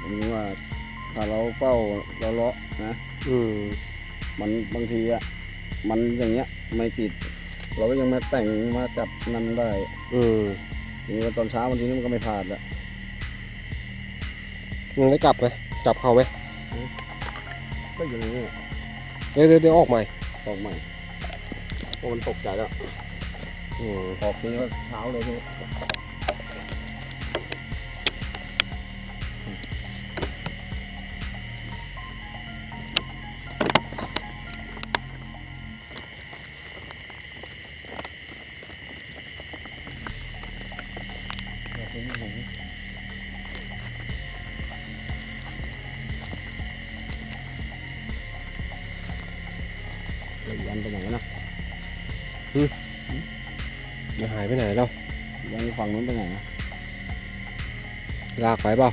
ผมว่าถ้าเราเฝ้าเราเลาะนะอืมมันบางทีอะมันอย่างเงี้ยไม่ติด เราก็ยังมาแต่งมาจับนันได้อืมทีนี้ว่าตอนเช้าบางทีนี่มันก็ไม่ผ่านละมึงได้จับไหมจับเขาไหมก็อยู่อย่างเงี้ยเดี๋ยวเดี๋ยวเดี๋ยวออกใหม่ออกใหม่เพราะมันตกใจแล้วอืมออกทีนี้ก็เช้าเลยทีนี้ เดี๋ยวยันไปไหนนะจะหายไปไหนแล้วยันฝั่งนู้นไปไหนนะลากไปเปล่า